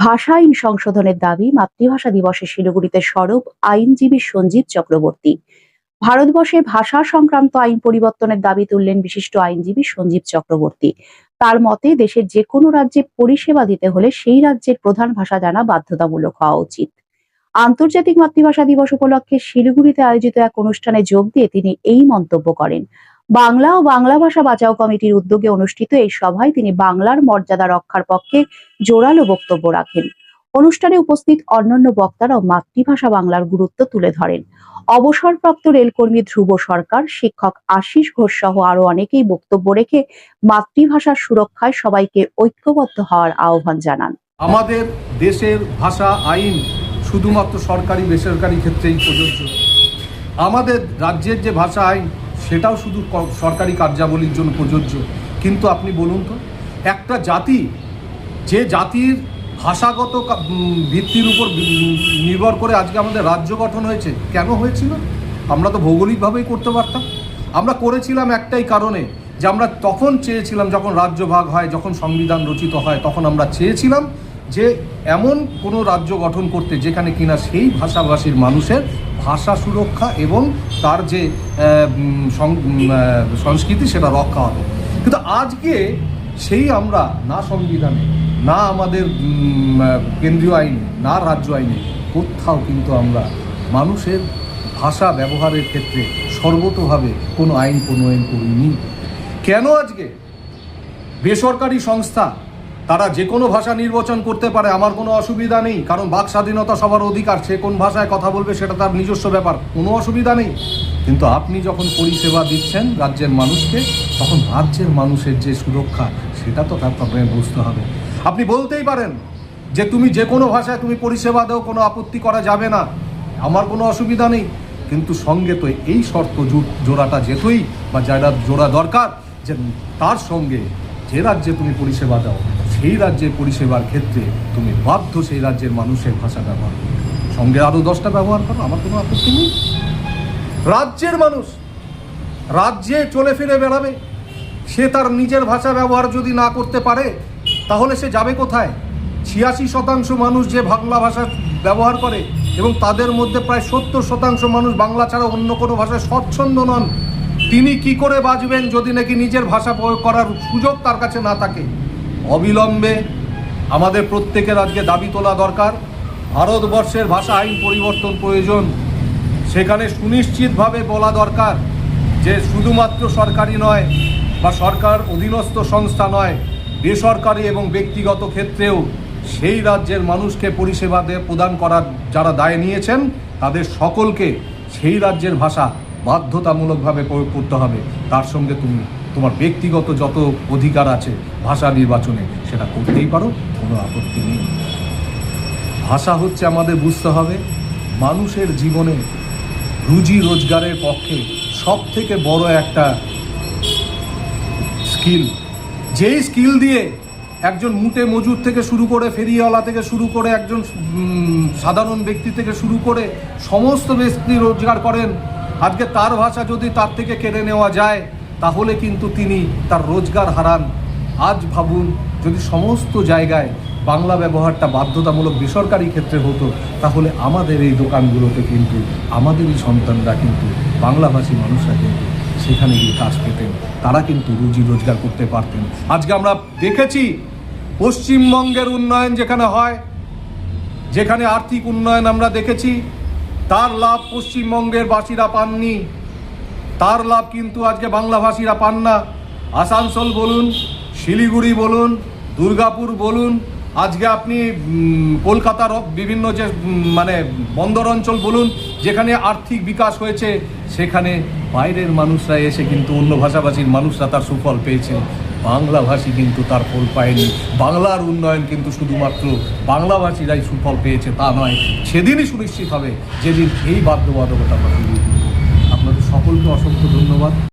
ভাষা আইন সংশোধনের দাবি মাতৃভাষা দিবসে শিলিগুড়িতে সরব আইনজীবী সঞ্জীব চক্রবর্তী। ভারতবর্ষে ভাষা সংক্রান্ত আইন পরিবর্তনের দাবি তুললেন বিশিষ্ট আইনজীবী সঞ্জীব চক্রবর্তী। তার মতে, দেশের যে কোনো রাজ্যে পরিষেবা দিতে হলে সেই রাজ্যের প্রধান ভাষা জানা বাধ্যতামূলক হওয়া উচিত। আন্তর্জাতিক মাতৃভাষা দিবস উপলক্ষে শিলিগুড়িতে আয়োজিত এক অনুষ্ঠানে যোগ দিয়ে তিনি এই মন্তব্য করেন। বাংলা ও বাংলা ভাষা বাঁচাও কমিটির উদ্যোগে অনুষ্ঠিত এই সভায় তিনি বাংলার মর্যাদা রক্ষার পক্ষে জোরালো বক্তব্য রাখেন। অনুষ্ঠানে উপস্থিত অন্যান্য বক্তারাও মাতৃভাষা বাংলার গুরুত্ব তুলে ধরেন। অবসরপ্রাপ্ত রেলকর্মী ধ্রুব সরকার, শিক্ষক আশিস ঘোষ সহ আরও অনেকেই বক্তব্য রেখে মাতৃভাষার সুরক্ষায় সবাইকে ঐক্যবদ্ধ হওয়ার আহ্বান জানান। আমাদের দেশের ভাষা আইন শুধুমাত্র সরকারি, বেসরকারি ক্ষেত্রেই প্রযোজ্য। আমাদের রাজ্যের যে ভাষা আইন সেটাও শুধু সরকারি কার্যাবলীর জন্য প্রযোজ্য। কিন্তু আপনি বলুন তো, একটা জাতি, যে জাতির ভাষাগত ভিত্তির উপর নির্ভর করে আজকে আমাদের রাজ্য গঠন হয়েছে, কেন হয়েছিল? আমরা তো ভৌগোলিকভাবেই করতে পারতাম। আমরা করেছিলাম একটাই কারণে, যে আমরা তখন চেয়েছিলাম যখন রাজ্য ভাগ হয়, যখন সংবিধান রচিত হয়, তখন আমরা চেয়েছিলাম যে এমন কোনো রাজ্য গঠন করতে যেখানে কিনা সেই ভাষাভাষীর মানুষের ভাষা সুরক্ষা এবং তার যে সংস্কৃতি সেটা রক্ষা হবে। কিন্তু আজকে সেই আমরা না সংবিধানে, না আমাদের কেন্দ্রীয় আইনে, না রাজ্য আইনে কোথাও কিন্তু আমরা মানুষের ভাষা ব্যবহারের ক্ষেত্রে সর্বতভাবে কোনো আইন প্রণয়ন করিনি। কেন আজকে? বেসরকারি সংস্থা তারা যে কোনো ভাষা নির্বাচন করতে পারে, আমার কোনো অসুবিধা নেই। কারণ বাক স্বাধীনতা সবার অধিকার, সে কোন ভাষায় কথা বলবে সেটা তার নিজস্ব ব্যাপার, কোনো অসুবিধা নেই। কিন্তু আপনি যখন পরিষেবা দিচ্ছেন রাজ্যের মানুষকে, তখন রাজ্যের মানুষের যে সুরক্ষা, সেটা তো তার আপনাকে বুঝতে হবে। আপনি বলতেই পারেন যে তুমি যে কোনো ভাষায় তুমি পরিষেবা দাও, কোনো আপত্তি করা যাবে না। আমার কোনো অসুবিধা নেই। কিন্তু সঙ্গে তো এই শর্ত জোড়াটা যেতই বা যারা জোড়া দরকার, যে তার সঙ্গে যে রাজ্যে তুমি পরিষেবা দাও সেই রাজ্যের পরিষেবার ক্ষেত্রে তুমি বাধ্য সেই রাজ্যের মানুষের ভাষা ব্যবহার করো। সঙ্গে আরও দশটা ব্যবহার করো, আমার কোনো আপত্তি নেই। রাজ্যের মানুষ রাজ্যে চলে ফিরে বেড়াবে। সে তার নিজের ভাষা ব্যবহার যদি না করতে পারে, তাহলে সে যাবে কোথায়? ছিয়াশি শতাংশ মানুষ যে বাংলা ভাষা ব্যবহার করে এবং তাদের মধ্যে প্রায় সত্তর শতাংশ মানুষ বাংলা ছাড়া অন্য কোনো ভাষায় স্বচ্ছন্দ নন, তিনি কি করে বাঁচবেন যদি নাকি নিজের ভাষা প্রয়োগ করার সুযোগ তার কাছে না থাকে? অবিলম্বে আমাদের প্রত্যেকের আজকে দাবি তোলা দরকার। ভারতবর্ষের ভাষা আইন পরিবর্তন প্রয়োজন। সেখানে সুনিশ্চিতভাবে বলা দরকার যে শুধুমাত্র সরকারি নয় বা সরকার অধীনস্থ সংস্থা নয়, বেসরকারি এবং ব্যক্তিগত ক্ষেত্রেও সেই রাজ্যের মানুষকে পরিষেবা প্রদান করার যারা দায় নিয়েছেন, তাদের সকলকে সেই রাজ্যের ভাষা বাধ্যতামূলকভাবে প্রয়োগ করতে হবে। তার সঙ্গে তুমি তোমার ব্যক্তিগত যত অধিকার আছে ভাষা নির্বাচনে, সেটা করতেই পারো, কোনো আপত্তি নেই। ভাষা হচ্ছে আমাদের বুঝতে হবে, মানুষের জীবনে রুজি রোজগারের পক্ষে সব থেকে বড় একটা স্কিল। যেই স্কিল দিয়ে একজন মুটে মজুর থেকে শুরু করে ফেরিওয়ালা থেকে শুরু করে একজন সাধারণ ব্যক্তি থেকে শুরু করে সমস্ত ব্যক্তি রোজগার করেন, আজকে তার ভাষা যদি তার থেকে কেড়ে নেওয়া যায় তাহলে কিন্তু তিনি তার রোজগার হারান। আজ ভাবুন, যদি সমস্ত জায়গায় বাংলা ব্যবহারটা বাধ্যতামূলক বেসরকারি ক্ষেত্রে হতো, তাহলে আমাদের এই দোকানগুলোতে কিন্তু, আমাদেরই সন্তানরা কিন্তু, বাংলাভাষী মানুষরা কিন্তু সেখানে গিয়ে কাজ পেতেন। তারা কিন্তু রুজি রোজগার করতে পারতেন। আজকে আমরা দেখেছি, পশ্চিমবঙ্গের উন্নয়ন যেখানে হয়, যেখানে আর্থিক উন্নয়ন আমরা দেখেছি, তার লাভ পশ্চিমবঙ্গের বাসীরা পাননি। তার লাভ কিন্তু আজকে বাংলাভাষীরা পান না। আসানসোল বলুন, শিলিগুড়ি বলুন, দুর্গাপুর বলুন, আজকে আপনি কলকাতার বিভিন্ন যে মানে বন্দর অঞ্চল বলুন, যেখানে আর্থিক বিকাশ হয়েছে, সেখানে বাইরের মানুষরা এসে কিন্তু অন্য ভাষাভাষীর মানুষরা তার সুফল পেয়েছে। বাংলাভাষী কিন্তু তার ফল পায়নি। বাংলার উন্নয়ন কিন্তু শুধুমাত্র বাংলাভাষীরাই সুফল পেয়েছে, তা নয়, সেদিনই সুনিশ্চিত হবে, যেদিন এই বাধ্যবাধকতা। আপনাদের সকলকে অসংখ্য ধন্যবাদ।